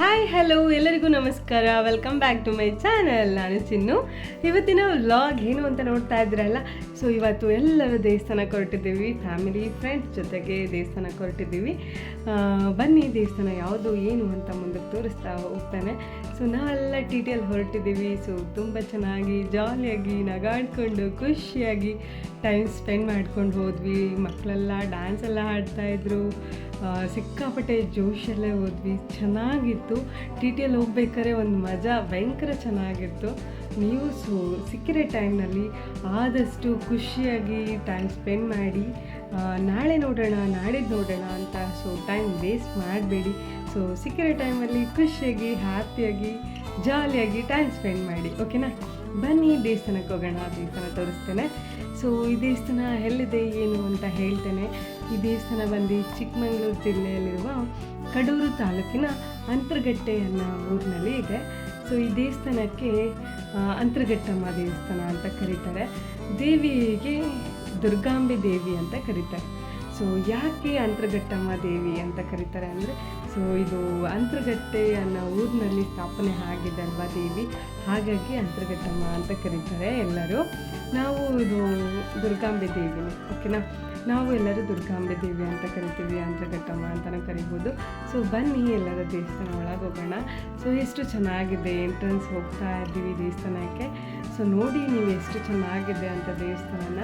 Hi hello ಎಲ್ಲರಿಗೂ ನಮಸ್ಕಾರ. Welcome back to my channel ನಾನು ಚಿನ್ನು. ಇವತ್ತಿನ ವ್ಲಾಗ್ ಏನು ಅಂತ ನೋಡ್ತಾ ಇದ್ರಲ್ಲ ಸೊ ಇವತ್ತು ಎಲ್ಲರೂ ದೇವಸ್ಥಾನಕ್ಕೆ ಹೊರಟಿದ್ದೀವಿ. ಫ್ಯಾಮಿಲಿ ಫ್ರೆಂಡ್ಸ್ ಜೊತೆಗೆ ದೇವಸ್ಥಾನಕ್ಕೆ ಹೊರಟಿದ್ದೀವಿ. ಬನ್ನಿ ದೇವಸ್ಥಾನ ಯಾವುದು, ಏನು ಅಂತ ಮುಂದಕ್ಕೆ ತೋರಿಸ್ತಾ ಹೋಗ್ತಾನೆ. ಸೊ ನಾವೆಲ್ಲ ಟಿ ಟಿಯಲ್ಲಿ ಹೊರಟಿದ್ದೀವಿ. ಸೊ ತುಂಬ ಚೆನ್ನಾಗಿ ಜಾಲಿಯಾಗಿ ನಗಾಡ್ಕೊಂಡು, ಖುಷಿಯಾಗಿ ಟೈಮ್ ಸ್ಪೆಂಡ್ ಮಾಡ್ಕೊಂಡು ಹೋದ್ವಿ. ಮಕ್ಕಳೆಲ್ಲ ಡ್ಯಾನ್ಸ್ ಎಲ್ಲ ಆಡ್ತಾಯಿದ್ರು ಸಿಕ್ಕಾಪಟ್ಟೆ ಜೋಶಲ್ಲೇ ಹೋದ್ವಿ. ಚೆನ್ನಾಗಿತ್ತು. ಟಿ ಟಿಯಲ್ಲಿ ಹೋಗ್ಬೇಕಾದ್ರೆ ಒಂದು ಮಜಾ ಭಯಂಕರ ಚೆನ್ನಾಗಿತ್ತು. ನೀವು ಸೊ, ಸಿಕ್ಕಿರೋ ಟೈಮ್ನಲ್ಲಿ ಆದಷ್ಟು ಖುಷಿಯಾಗಿ ಟೈಮ್ ಸ್ಪೆಂಡ್ ಮಾಡಿ ನಾಳೆ ನೋಡೋಣ, ನಾಡಿದ್ದು ನೋಡೋಣ ಅಂತ ಸೊ ಟೈಮ್ ವೇಸ್ಟ್ ಮಾಡಬೇಡಿ. ಸೊ ಸಿಕ್ಕಿರೋ ಟೈಮಲ್ಲಿ ಖುಷಿಯಾಗಿ ಹ್ಯಾಪಿಯಾಗಿ ಜಾಲಿಯಾಗಿ ಟೈಮ್ ಸ್ಪೆಂಡ್ ಮಾಡಿ ಓಕೆನಾ ಬನ್ನಿ ದೇವಸ್ಥಾನಕ್ಕೆ ಹೋಗೋಣ ದೇವಸ್ಥಾನ ತೋರಿಸ್ತೇನೆ. ಸೊ ಈ ದೇವಸ್ಥಾನ ಎಲ್ಲಿದೆ, ಏನು ಅಂತ ಹೇಳ್ತೇನೆ. ಈ ದೇವಸ್ಥಾನ ಬಂದು ಚಿಕ್ಕಮಗಳೂರು ಜಿಲ್ಲೆಯಲ್ಲಿರುವ ಕಡೂರು ತಾಲೂಕಿನ ಅಂತರ್ಗಟ್ಟೆ ಅನ್ನೋ ಊರಿನಲ್ಲಿ ಇದೆ. ಸೊ ಈ ದೇವಸ್ಥಾನಕ್ಕೆ ಅಂತರ್ಘಟ್ಟಮ್ಮ ದೇವಸ್ಥಾನ ಅಂತ ಕರೀತಾರೆ. ದೇವಿಗೆ ದುರ್ಗಾಂಬೆ ದೇವಿ ಅಂತ ಕರೀತಾರೆ. ಸೊ ಯಾಕೆ ಅಂತರ್ಗಟ್ಟಮ್ಮ ದೇವಿ ಅಂತ ಕರೀತಾರೆ ಅಂದರೆ ಸೊ ಇದು ಅಂತರ್ಗಟ್ಟೆ ಅನ್ನೋ ಊರಿನಲ್ಲಿ ಸ್ಥಾಪನೆ ಆಗಿದೆ ದೇವಿ? ಹಾಗಾಗಿ ಅಂತರ್ಗಟ್ಟಮ್ಮ ಅಂತ ಕರೀತಾರೆ ಎಲ್ಲರೂ. ನಾವು ಇದು ದುರ್ಗಾಂಬೆ ದೇವಿನಿ ಓಕೆನಾ ನಾವು ಎಲ್ಲರೂ ದುರ್ಗಾಂಬೆ ದೇವಿ ಅಂತ ಕರಿತೀವಿ ಅಂತರ್ಗಟ್ಟಮ್ಮ ಅಂತಲೂ ಕರಿಬೋದು. ಸೊ ಬನ್ನಿ ಎಲ್ಲರ ದೇವಸ್ಥಾನ ಒಳಗೆ ಹೋಗೋಣ ಸೊ ಎಷ್ಟು ಚೆನ್ನಾಗಿದೆ ಎಂಟ್ರೆನ್ಸ್ ಹೋಗ್ತಾ ಇದ್ದೀವಿ ದೇವಸ್ಥಾನಕ್ಕೆ. ಸೊ ನೋಡಿ ನೀವು ಎಷ್ಟು ಚೆನ್ನಾಗಿದೆ ಅಂತ ದೇವಸ್ಥಾನನ.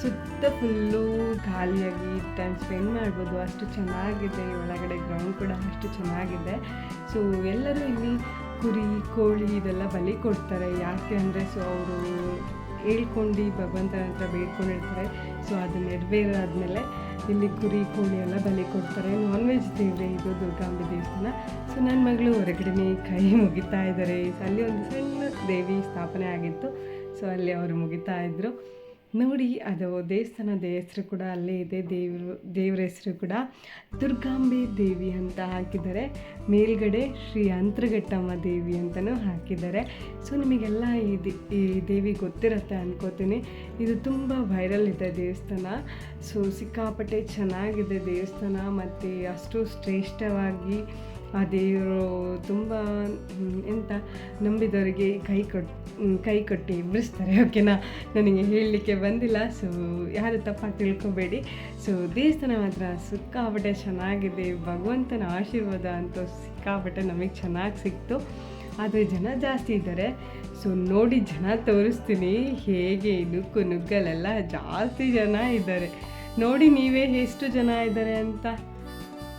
ಸುತ್ತ ಫುಲ್ಲು ಖಾಲಿಯಾಗಿ ಟೈಮ್ ಸ್ಪೆಂಡ್ ಮಾಡ್ಬೋದು. ಅಷ್ಟು ಚೆನ್ನಾಗಿದೆ. ಒಳಗಡೆ ಗ್ರೌಂಡ್ ಕೂಡ ಅಷ್ಟು ಚೆನ್ನಾಗಿದೆ. ಸೊ ಎಲ್ಲರೂ ಇಲ್ಲಿ ಕುರಿ, ಕೋಳಿ ಇದೆಲ್ಲ ಬಲಿ ಕೊಡ್ತಾರೆ. ಯಾಕೆ ಅಂದರೆ ಸೊ ಅವರು ಹೇಳ್ಕೊಂಡು ಭಗವಂತನ ಹತ್ರ ಬೇಡ್ಕೊಂಡಿರ್ತಾರೆ. ಸೊ ಅದು ನೆರವೇರಾದ್ಮೇಲೆ ಇಲ್ಲಿ ಕುರಿ, ಕೋಳಿ ಎಲ್ಲ ಬಲಿ ಕೊಡ್ತಾರೆ. ನಾನ್ ವೆಜ್ ದೇವ್ರೆ ಇದು ದುರ್ಗಾಂಬೆ ದೇವಸ್ಥಾನ. ಸೊ ನನ್ನ ಮಗಳು ಹೊರಗಡೆನೇ ಕೈ ಮುಗಿತಾ ಇದ್ದಾರೆ. ಅಲ್ಲಿ ಒಂದು ಸಣ್ಣ ದೇವಿ ಸ್ಥಾಪನೆ ಆಗಿತ್ತು. ಸೊ ಅಲ್ಲಿ ಅವರು ಮುಗಿತಾ ಇದ್ದರು ನೋಡಿ ಅದು ದೇವಸ್ಥಾನದ ಹೆಸರು ಕೂಡ ಅಲ್ಲೇ ಇದೆ. ದೇವರು ದೇವ್ರ ಹೆಸರು ಕೂಡ ದುರ್ಗಾಂಬೆ ದೇವಿ ಅಂತ ಹಾಕಿದ್ದಾರೆ. ಮೇಲ್ಗಡೆ ಶ್ರೀ ಅಂತರಘಟ್ಟಮ್ಮ ದೇವಿ ಅಂತಲೂ ಹಾಕಿದ್ದಾರೆ. ಸೊ ನಿಮಗೆಲ್ಲ ಈ ಈ ದೇವಿ ಗೊತ್ತಿರುತ್ತೆ ಅನ್ಕೋತೀನಿ. ಇದು ತುಂಬ ವೈರಲ್ ಇದೆ ದೇವಸ್ಥಾನ. ಸೊ ಸಿಕ್ಕಾಪಟ್ಟೆ ಚೆನ್ನಾಗಿದೆ ದೇವಸ್ಥಾನ. ಮತ್ತು ಅಷ್ಟು ಶ್ರೇಷ್ಠವಾಗಿ ಆ ದೇವರು ತುಂಬ ಎಂತ ನಂಬಿದವರಿಗೆ ಕೈ ಕೊಟ್ ಹ್ಮ್, ಕೈ ಕೊಟ್ಟು ಇಬ್ಬರಿಸ್ತಾರೆ ಓಕೆನಾ ನನಗೆ ಹೇಳಲಿಕ್ಕೆ ಬಂದಿಲ್ಲ. ಸೊ ಯಾರು ತಪ್ಪಾಗಿ ತಿಳ್ಕೊಬೇಡಿ. ಸೊ ದೇವಸ್ಥಾನ ಮಾತ್ರ ಸಿಕ್ಕಾಪಟ್ಟೆ ಚೆನ್ನಾಗಿದೆ. ಭಗವಂತನ ಆಶೀರ್ವಾದ ಅಂತ ಸಿಕ್ಕಾಪಟ್ಟೆ ನಮಗೆ ಚೆನ್ನಾಗಿ ಸಿಕ್ತು. ಆದರೆ ಜನ ಜಾಸ್ತಿ ಇದ್ದಾರೆ. ಸೊ ನೋಡಿ ಜನ ತೋರಿಸ್ತೀನಿ. ಹೇಗೆ ನುಗ್ಗು ನುಗ್ಗಲೆಲ್ಲ ಜಾಸ್ತಿ ಜನ ಇದ್ದಾರೆ. ನೋಡಿ ನೀವೇ ಎಷ್ಟು ಜನ ಇದ್ದಾರೆ ಅಂತ.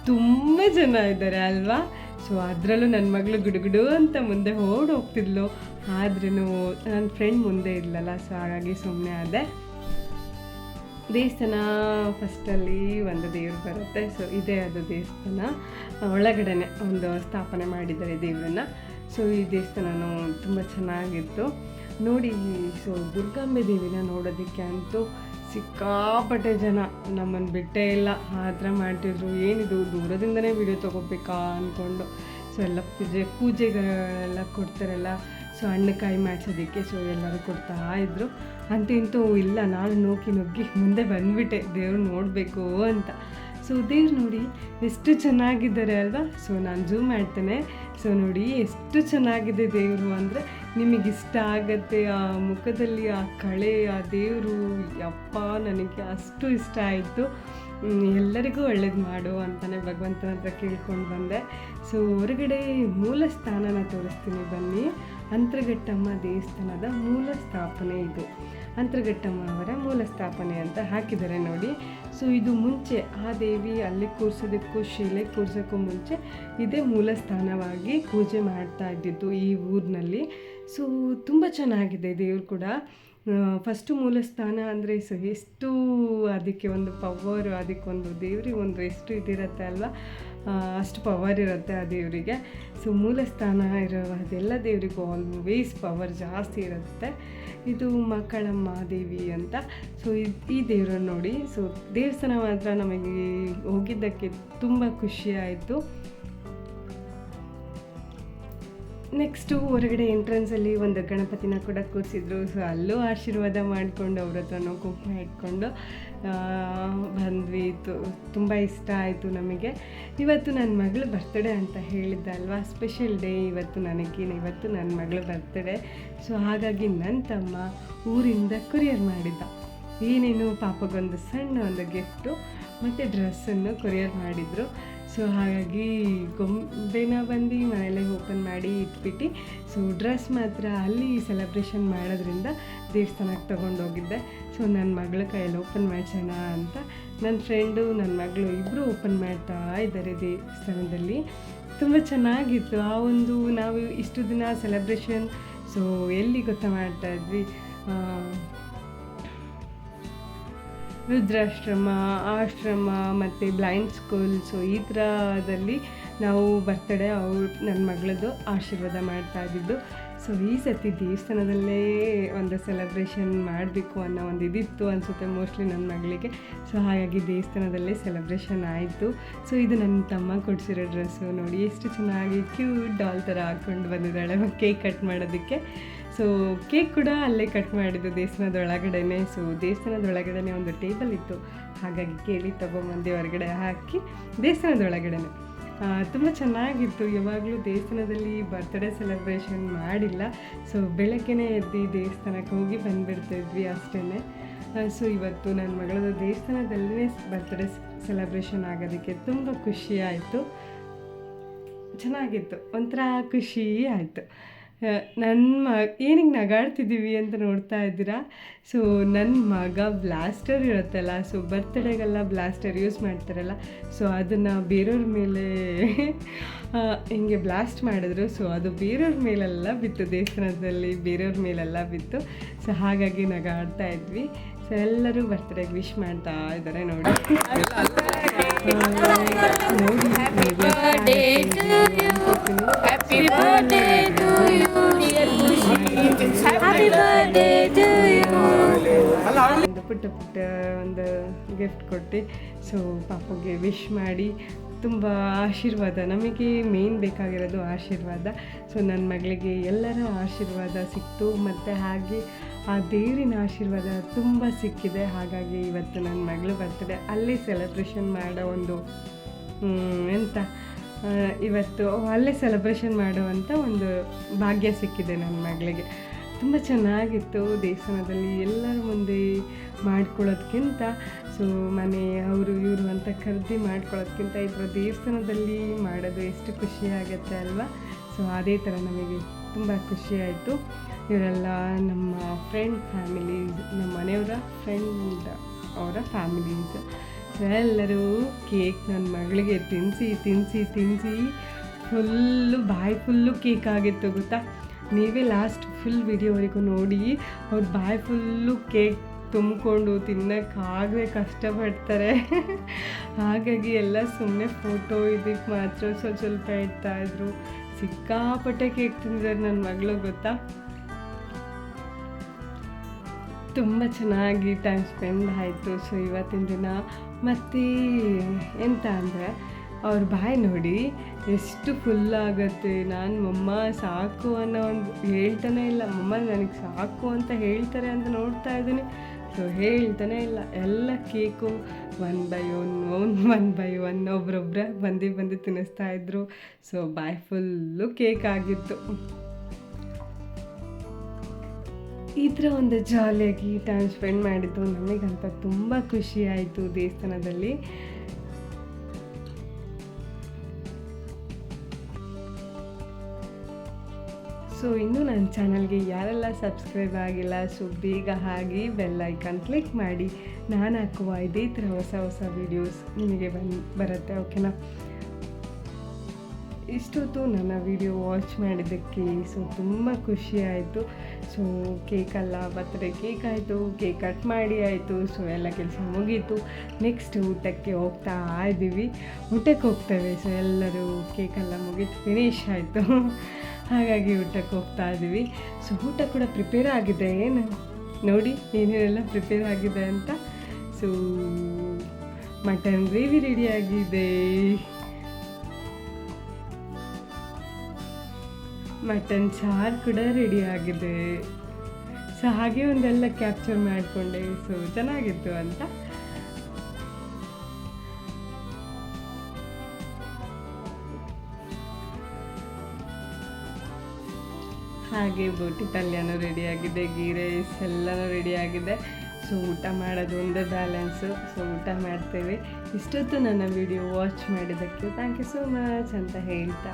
ತುಂಬ ಜನ ಇದ್ದಾರೆ ಅಲ್ವಾ? ಸೊ ಅದರಲ್ಲೂ ನನ್ನ ಮಗಳು ಗುಡುಗುಡು ಅಂತ ಮುಂದೆ ಓಡಿ ಹೋಗ್ತಿದ್ಲು ಆದ್ರೂ ನನ್ನ ಫ್ರೆಂಡ್ ಮುಂದೆ ಇರಲಿಲ್ಲ ಸೊ ಹಾಗಾಗಿ ಸುಮ್ಮನೆ ಆದೆ. ದೇವಸ್ಥಾನ ಫಸ್ಟಲ್ಲಿ ಒಂದು ದೇವ್ರು ಬರುತ್ತೆ ಸೊ ಇದೇ ಅದು ದೇವಸ್ಥಾನ. ಒಳಗಡೆನೆ ಒಂದು ಸ್ಥಾಪನೆ ಮಾಡಿದ್ದಾರೆ ದೇವ್ರನ್ನ ಸೊ ಈ ದೇವಸ್ಥಾನನೂ ತುಂಬ ಚೆನ್ನಾಗಿತ್ತು. ನೋಡಿ ಸೊ ದುರ್ಗಾಂಬೆ ದೇವಿನ ನೋಡೋದಕ್ಕೆ ಅಂತೂ ಸಿಕ್ಕಾಪಟ್ಟೆ ಜನ ನಮ್ಮನ್ನು ಬಿಟ್ಟೇ ಇಲ್ಲ. ಆ ಥರ ಮಾಡ್ತಿದ್ರು. ಏನಿದು, ದೂರದಿಂದನೇ ವಿಡಿಯೋ ತೊಗೋಬೇಕಾ ಅಂದ್ಕೊಂಡು ಸೊ ಎಲ್ಲ ಪೂಜೆ, ಪೂಜೆಗಳೆಲ್ಲ ಕೊಡ್ತಾರಲ್ಲ. ಸೊ ಹಣ್ಣುಕಾಯಿ ಮಾಡಿಸೋದಕ್ಕೆ ಸೊ ಎಲ್ಲರೂ ಕೊಡ್ತಾ ಇದ್ದರು ಅಂತ ಇಂತೂ ಇಲ್ಲ ನಾನು ನೋಕಿ ನುಗ್ಗಿ ಮುಂದೆ ಬಂದುಬಿಟ್ಟೆ. ದೇವ್ರು ನೋಡಬೇಕು ಅಂತ. ಸೊ ದೇವ್ರು ನೋಡಿ ಎಷ್ಟು ಚೆನ್ನಾಗಿದ್ದಾರೆ ಅಲ್ವಾ? ಸೊ ನಾನು ಜೂಮ್ ಮಾಡ್ತೇನೆ. ಸೊ ನೋಡಿ ಎಷ್ಟು ಚೆನ್ನಾಗಿದೆ ದೇವರು ಅಂದರೆ ನಿಮಗೆ ಇಷ್ಟ ಆಗತ್ತೆ ಆ ಮುಖದಲ್ಲಿ ಆ ಕಳೆ, ಆ ದೇವರು. ಯಪ್ಪ, ನನಗೆ ಅಷ್ಟು ಇಷ್ಟ ಆಯಿತು. ಎಲ್ಲರಿಗೂ ಒಳ್ಳೇದು ಮಾಡು ಅಂತಲೇ ಭಗವಂತನ ಹತ್ರ ಕೇಳ್ಕೊಂಡು ಬಂದೆ. ಸೊ ಹೊರಗಡೆ ಮೂಲ ಸ್ಥಾನನ ತೋರಿಸ್ತೀನಿ ಬನ್ನಿ. ಅಂತರ್ಘಟ್ಟಮ್ಮ ದೇವಸ್ಥಾನದ ಮೂಲ ಸ್ಥಾಪನೆ ಇದು. ಅಂತರ್ಘಟ್ಟಮ್ಮ ಅವರ ಮೂಲ ಸ್ಥಾಪನೆ ಅಂತ ಹಾಕಿದ್ದಾರೆ ನೋಡಿ. ಸೊ ಇದು ಮುಂಚೆ ಆ ದೇವಿ ಅಲ್ಲಿ ಕೂರಿಸೋದಕ್ಕೂ, ಶಿಲೆ ಕೂರಿಸೋಕ್ಕೂ ಮುಂಚೆ ಇದೇ ಮೂಲ ಸ್ಥಾನವಾಗಿ ಪೂಜೆ ಮಾಡ್ತಾ ಇದ್ದಿದ್ದು ಈ ಊರಿನಲ್ಲಿ. ಸೊ ತುಂಬ ಚೆನ್ನಾಗಿದೆ ದೇವ್ರು ಕೂಡ. ಫಸ್ಟು ಮೂಲ ಸ್ಥಾನ ಅಂದರೆ ಸೊ ಎಷ್ಟು ಅದಕ್ಕೆ ಒಂದು ಪವರ್ ಅದಕ್ಕೊಂದು ದೇವ್ರಿಗೆ ಒಂದು ಎಷ್ಟು ಇದಿರುತ್ತೆ ಅಲ್ವಾ? ಅಷ್ಟು ಪವರ್ ಇರುತ್ತೆ ಆ ದೇವರಿಗೆ. ಸೊ ಮೂಲ ಸ್ಥಾನ ಇರೋ ಅದೆಲ್ಲ ದೇವರಿಗೂ ಆಲ್ವೇಸ್ ಪವರ್ ಜಾಸ್ತಿ ಇರುತ್ತೆ. ಇದು ಮಕ್ಕಳಮ್ಮ ದೇವಿ ಅಂತ. ಸೊ ಈ ದೇವ್ರನ್ನ ನೋಡಿ. ಸೊ ದೇವಸ್ಥಾನ ಮಾತ್ರ ನಮಗೆ ಹೋಗಿದ್ದಕ್ಕೆ ತುಂಬ ಖುಷಿ ಆಯಿತು. ನೆಕ್ಸ್ಟು ಹೊರಗಡೆ ಎಂಟ್ರೆನ್ಸಲ್ಲಿ ಒಂದು ಗಣಪತಿನ ಕೂಡ ಕೂರಿಸಿದ್ರು. ಸೊ ಅಲ್ಲೂ ಆಶೀರ್ವಾದ ಮಾಡಿಕೊಂಡು ಅವ್ರ ಹತ್ರನೂ ಕುಂಕುಮ ಇಟ್ಕೊಂಡು ಬಂದ್ವಿ. ತುಂಬ ಇಷ್ಟ ಆಯಿತು ನಮಗೆ. ಇವತ್ತು ನನ್ನ ಮಗಳು ಬರ್ತಡೇ ಅಂತ ಹೇಳಿದ್ದೆ ಅಲ್ವಾ ಸ್ಪೆಷಲ್ ಡೇ ಇವತ್ತು ನನಗೇನು, ಇವತ್ತು ನನ್ನ ಮಗಳು ಬರ್ತಡೇ ಸೊ ಹಾಗಾಗಿ ನನ್ನ ತಮ್ಮ ಊರಿಂದ ಕೊರಿಯರ್ ಮಾಡಿದ್ದ. ಏನೇನು ಪಾಪಗೊಂದು ಸಣ್ಣ ಒಂದು ಗಿಫ್ಟು ಮತ್ತು ಡ್ರೆಸ್ಸನ್ನು ಕೊರಿಯರ್ ಮಾಡಿದರು. ಸೊ ಹಾಗಾಗಿ ಗೊಂಬೆನ ಬಂದು ಮನೆಯಲ್ಲೇ ಓಪನ್ ಮಾಡಿ ಇಟ್ಬಿಟ್ಟು ಸೊ ಡ್ರೆಸ್ ಮಾತ್ರ ಅಲ್ಲಿ ಸೆಲೆಬ್ರೇಷನ್ ಮಾಡೋದ್ರಿಂದ ದೇವಸ್ಥಾನಕ್ಕೆ ತೊಗೊಂಡೋಗಿದ್ದೆ. ಸೊ ನನ್ನ ಮಗಳ ಕೈಯಲ್ಲಿ ಓಪನ್ ಮಾಡಿಸೋಣ ಅಂತ ನನ್ನ ಫ್ರೆಂಡು ನನ್ನ ಮಗಳು ಇಬ್ಬರು ಓಪನ್ ಮಾಡ್ತಾ ಇದ್ದಾರೆ ದೇವಸ್ಥಾನದಲ್ಲಿ. ತುಂಬ ಚೆನ್ನಾಗಿತ್ತು. ಆ ಒಂದು ನಾವು ಇಷ್ಟು ದಿನ ಸೆಲೆಬ್ರೇಷನ್ ಸೊ ಎಲ್ಲಿ ಗೊತ್ತಾ ಮಾಡ್ತಾ ಇದ್ವಿ? ವೃದ್ಧಾಶ್ರಮ, ಆಶ್ರಮ ಮತ್ತು ಬ್ಲೈಂಡ್ ಸ್ಕೂಲ್ ಸೊ ಈ ಥರದಲ್ಲಿ ನಾವು ಬರ್ತಡೇ ಅವ್ರು ನನ್ನ ಮಗಳದ್ದು ಆಶೀರ್ವಾದ ಮಾಡ್ತಾ ಇದ್ದಿದ್ದು. ಸೊ ಈ ಸತಿ ದೇವಸ್ಥಾನದಲ್ಲೇ ಒಂದು ಸೆಲೆಬ್ರೇಷನ್ ಮಾಡಬೇಕು ಅನ್ನೋ ಒಂದು ಇದಿತ್ತು ಅನಿಸುತ್ತೆ ಮೋಸ್ಟ್ಲಿ ನನ್ನ ಮಗಳಿಗೆ. ಸೊ ಹಾಗಾಗಿ ದೇವಸ್ಥಾನದಲ್ಲೇ ಸೆಲೆಬ್ರೇಷನ್ ಆಯಿತು. ಸೊ ಇದು ನನ್ನ ತಮ್ಮ ಕೊಡಿಸಿರೋ ಡ್ರೆಸ್ಸು ನೋಡಿ ಎಷ್ಟು ಚೆನ್ನಾಗಿ ಕ್ಯೂಟ್ ಡಾಲ್ ಥರ ಹಾಕ್ಕೊಂಡು ಬಂದಿದ್ದಾಳೆ. ಕೇಕ್ ಕಟ್ ಮಾಡೋದಕ್ಕೆ. ಸೊ ಕೇಕ್ ಕೂಡ ಅಲ್ಲೇ ಕಟ್ ಮಾಡಿದ್ದು ದೇವಸ್ಥಾನದ ಒಳಗಡೆನೆ ಸೊ ದೇವಸ್ಥಾನದ ಒಳಗಡೆನೆ ಒಂದು ಟೇಬಲ್ ಇತ್ತು. ಹಾಗಾಗಿ ಕೇಳಿ ತಗೊಂಬಂದು ಹೊರಗಡೆ ಹಾಕಿ ದೇವಸ್ಥಾನದ ಒಳಗಡೆನೆ ತುಂಬ ಚೆನ್ನಾಗಿತ್ತು. ಯಾವಾಗಲೂ ದೇವಸ್ಥಾನದಲ್ಲಿ ಬರ್ತ್ಡೇ ಸೆಲೆಬ್ರೇಷನ್ ಮಾಡಿಲ್ಲ. ಸೊ ಬೆಳಗ್ಗೆನೇ ಎದ್ದು ದೇವಸ್ಥಾನಕ್ಕೆ ಹೋಗಿ ಬಂದುಬಿಡ್ತಿದ್ವಿ ಅಷ್ಟೇ ಸೊ ಇವತ್ತು ನನ್ನ ಮಗಳದು ದೇವಸ್ಥಾನದಲ್ಲೇ ಬರ್ತ್ಡೇ ಸೆಲೆಬ್ರೇಷನ್ ಆಗೋದಕ್ಕೆ ತುಂಬ ಖುಷಿ ಆಯಿತು. ಚೆನ್ನಾಗಿತ್ತು. ಒಂಥರ ಖುಷಿ ಆಯಿತು. ನನ್ನ ಮ, ಏನಿಗೆ ನಗಾಡ್ತಿದ್ದೀವಿ ಅಂತ ನೋಡ್ತಾ ಇದ್ದೀರಾ? ಸೊ ನನ್ನ ಮಗ ಬ್ಲಾಸ್ಟರ್ ಇರುತ್ತಲ್ಲ ಸೊ ಬರ್ತ್ಡೇಗೆಲ್ಲ ಬ್ಲಾಸ್ಟರ್ ಯೂಸ್ ಮಾಡ್ತಾರಲ್ಲ ಸೊ ಅದನ್ನು ಬೇರೆಯವ್ರ ಮೇಲೆ ಹಿಂಗೆ ಬ್ಲಾಸ್ಟ್ ಮಾಡಿದ್ರು ಸೊ ಅದು ಬೇರೆಯವ್ರ ಮೇಲೆಲ್ಲ ಬಿತ್ತು, ದೇವಸ್ಥಾನದಲ್ಲಿ ಬೇರೆಯವ್ರ ಮೇಲೆಲ್ಲ ಬಿತ್ತು ಸೊ ಹಾಗಾಗಿ ನಗಾಡ್ತಾ ಇದ್ವಿ. ಸೊ ಎಲ್ಲರೂ ಬರ್ತ್ಡೇಗೆ ವಿಶ್ ಮಾಡ್ತಾ ಇದ್ದಾರೆ ನೋಡಿ. ಪುಟ್ಟ ಪುಟ್ಟ ಒಂದು ಗಿಫ್ಟ್ ಕೊಟ್ಟು ಸೊ ಪಾಪಗೆ ವಿಶ್ ಮಾಡಿ ತುಂಬ ಆಶೀರ್ವಾದ ನಮಗೆ ಮೇನ್ ಬೇಕಾಗಿರೋದು ಆಶೀರ್ವಾದ ಸೊ ನನ್ನ ಮಗಳಿಗೆ ಎಲ್ಲರ ಆಶೀರ್ವಾದ ಸಿಕ್ತು ಮತ್ತು ಹಾಗೆ ಆ ದೇವರಿನ ಆಶೀರ್ವಾದ ತುಂಬ ಸಿಕ್ಕಿದೆ. ಹಾಗಾಗಿ ಇವತ್ತು ನನ್ನ ಮಗಳು ಬರ್ತಿದೆ. ಅಲ್ಲಿ ಸೆಲೆಬ್ರೇಷನ್ ಮಾಡೋ ಒಂದು ಎಂತ ಇವತ್ತು ಅಲ್ಲೇ ಸೆಲೆಬ್ರೇಷನ್ ಮಾಡುವಂಥ ಒಂದು ಭಾಗ್ಯ ಸಿಕ್ಕಿದೆ ನನ್ನ ಮಗಳಿಗೆ. ತುಂಬ ಚೆನ್ನಾಗಿತ್ತು ದೇವಸ್ಥಾನದಲ್ಲಿ ಎಲ್ಲರ ಮುಂದೆ ಮಾಡ್ಕೊಳ್ಳೋದ್ಕಿಂತ. ಸೊ ಮನೆ, ಅವರು, ಇವರು ಅಂತ ಖರೀದಿ ಮಾಡ್ಕೊಳ್ಳೋದ್ಕಿಂತ ಇದ್ರ ದೇವಸ್ಥಾನದಲ್ಲಿ ಮಾಡೋದು ಎಷ್ಟು ಖುಷಿ ಅಲ್ವಾ? ಸೊ ಅದೇ ಥರ ನಮಗೆ ತುಂಬ ಖುಷಿಯಾಯಿತು ಇವರೆಲ್ಲ ನಮ್ಮ ಫ್ರೆಂಡ್ ಫ್ಯಾಮಿಲೀಸ್ ನಮ್ಮ ಮನೆಯವರ ಫ್ರೆಂಡ್ ಅವರ ಫ್ಯಾಮಿಲೀಸ್ ಎಲ್ಲರೂ ಕೇಕ್ ನನ್ನ ಮಗಳಿಗೆ ತಿನ್ನಿಸಿ ತಿನ್ನಿಸಿ ತಿನ್ನಿಸಿ ಫುಲ್ಲು ಬಾಯಿ ಫುಲ್ಲು ಕೇಕ್ ಆಗಿತ್ತು ಗೊತ್ತಾ? ನೀವೇ ಲಾಸ್ಟ್ ಫುಲ್ ವಿಡಿಯೋವರೆಗೂ ನೋಡಿ, ಅವ್ರ ಬಾಯಿ ಫುಲ್ಲು ಕೇಕ್ ತುಂಬಿಕೊಂಡು ತಿನ್ನೋಕ್ಕಾಗದೆ ಕಷ್ಟಪಡ್ತಾರೆ. ಹಾಗಾಗಿ ಎಲ್ಲ ಸುಮ್ಮನೆ ಫೋಟೋ ಇದಕ್ಕೆ ಮಾತ್ರ ಸ್ವಲ್ಪ ಸ್ವಲ್ಪ ಇಡ್ತಾ ಇದ್ರು. ಸಿಕ್ಕಾಪಟ್ಟೆ ಕೇಕ್ ತಿಂದಿದ್ದಾರೆ ನನ್ನ ಮಗಳು, ಗೊತ್ತಾ? ತುಂಬ ಚೆನ್ನಾಗಿ ಟೈಮ್ ಸ್ಪೆಂಡ್ ಆಯಿತು. ಸೊ ಇವತ್ತಿನ ದಿನ ಮತ್ತು ಎಂತ ಅಂದರೆ, ಅವ್ರ ಬಾಯಿ ನೋಡಿ ಎಷ್ಟು ಫುಲ್ ಆಗುತ್ತೆ. ನಾನು ಮಮ್ಮ ಸಾಕು ಅನ್ನೋ ಒಂದು ಹೇಳ್ತಾನೆ ಇಲ್ಲ. ಮಮ್ಮ ನನಗೆ ಸಾಕು ಅಂತ ಹೇಳ್ತಾರೆ ಅಂತ ನೋಡ್ತಾ ಇದ್ದೀನಿ. ಸೊ ಹೇಳ್ತಾನೆ ಇಲ್ಲ, ಎಲ್ಲ cake one by one one one by one ಒಬ್ರೊಬ್ರ ಬಂದು ಬಂದು ತಿನ್ನಿಸ್ತಾ ಇದ್ರು. ಸೊ ಬಾಯ್ ಫುಲ್ಲು ಕೇಕ್ ಆಗಿತ್ತು. ಈ ಥರ ಒಂದು ಜಾಲಿಯಾಗಿ ಟೈಮ್ ಸ್ಪೆಂಡ್ ಮಾಡಿದ್ದು ನಮಗಂತ ತುಂಬ ಖುಷಿ ಆಯಿತು ದೇವಸ್ಥಾನದಲ್ಲಿ. ಸೊ ಇನ್ನೂ ನನ್ನ ಚಾನಲ್ಗೆ ಯಾರೆಲ್ಲ ಸಬ್ಸ್ಕ್ರೈಬ್ ಆಗಿಲ್ಲ, ಸೊ ಬೇಗ ಆಗಿ ಬೆಲ್ ಐಕಾನ್ ಕ್ಲಿಕ್ ಮಾಡಿ. ನಾನು ಹಾಕುವ ಇದೇ ಥರ ಹೊಸ ಹೊಸ ವೀಡಿಯೋಸ್ ನಿಮಗೆ ಬಂದು, ಬರುತ್ತೆ ಓಕೆನಾ ಇಷ್ಟೊತ್ತು ನನ್ನ ವಿಡಿಯೋ ವಾಚ್ ಮಾಡಿದ್ದಕ್ಕೆ ಸೊ ತುಂಬ ಖುಷಿ ಆಯಿತು. ಸೊ ಕೇಕೆಲ್ಲ ಬರ್ತಡೆ ಕೇಕ್ ಆಯಿತು ಕೇಕ್ ಕಟ್ ಮಾಡಿ ಆಯಿತು, ಸೊ ಎಲ್ಲ ಕೆಲಸ ಮುಗೀತು. ನೆಕ್ಸ್ಟ್ ಊಟಕ್ಕೆ ಹೋಗ್ತಾ ಇದ್ದೀವಿ. ಊಟಕ್ಕೆ ಹೋಗ್ತೇವೆ, ಸೊ ಎಲ್ಲರೂ ಕೇಕೆಲ್ಲ ಮುಗೀತು ಫಿನಿಶ್ ಆಯಿತು. ಹಾಗಾಗಿ ಊಟಕ್ಕೆ ಹೋಗ್ತಾ ಇದ್ದೀವಿ ಸೊ ಊಟ ಕೂಡ ಪ್ರಿಪೇರ್ ಆಗಿದೆ. ಏನು? ನೋಡಿ ಏನೇನೆಲ್ಲ ಪ್ರಿಪೇರ್ ಆಗಿದೆ ಅಂತ. ಸೊ ಮಟನ್ ಗ್ರೇವಿ ರೆಡಿ ಆಗಿದೆ. ಮಟನ್ ಸಾರು ಕೂಡ ರೆಡಿ ಆಗಿದೆ. ಸೊ ಹಾಗೆ ಒಂದೆಲ್ಲ ಕ್ಯಾಪ್ಚರ್ ಮಾಡಿಕೊಂಡೆ. ಸೊ ಚೆನ್ನಾಗಿತ್ತು ಅಂತ. ಹಾಗೆ ಬೋಟಿ ಪಲ್ಯನೂ ರೆಡಿಯಾಗಿದೆ ಗೀ ರೈಸ್ ಎಲ್ಲನೂ ರೆಡಿಯಾಗಿದೆ ಸೊ ಊಟ ಮಾಡೋದು ಒಂದೇ ಬ್ಯಾಲೆನ್ಸು ಸೊ ಊಟ ಮಾಡ್ತೇವೆ. ಇಷ್ಟೊತ್ತು ನನ್ನ ವಿಡಿಯೋ ವಾಚ್ ಮಾಡಿದ್ದಕ್ಕೆ ಥ್ಯಾಂಕ್ ಯು ಸೋ ಮಚ್ ಅಂತ ಹೇಳ್ತಾ.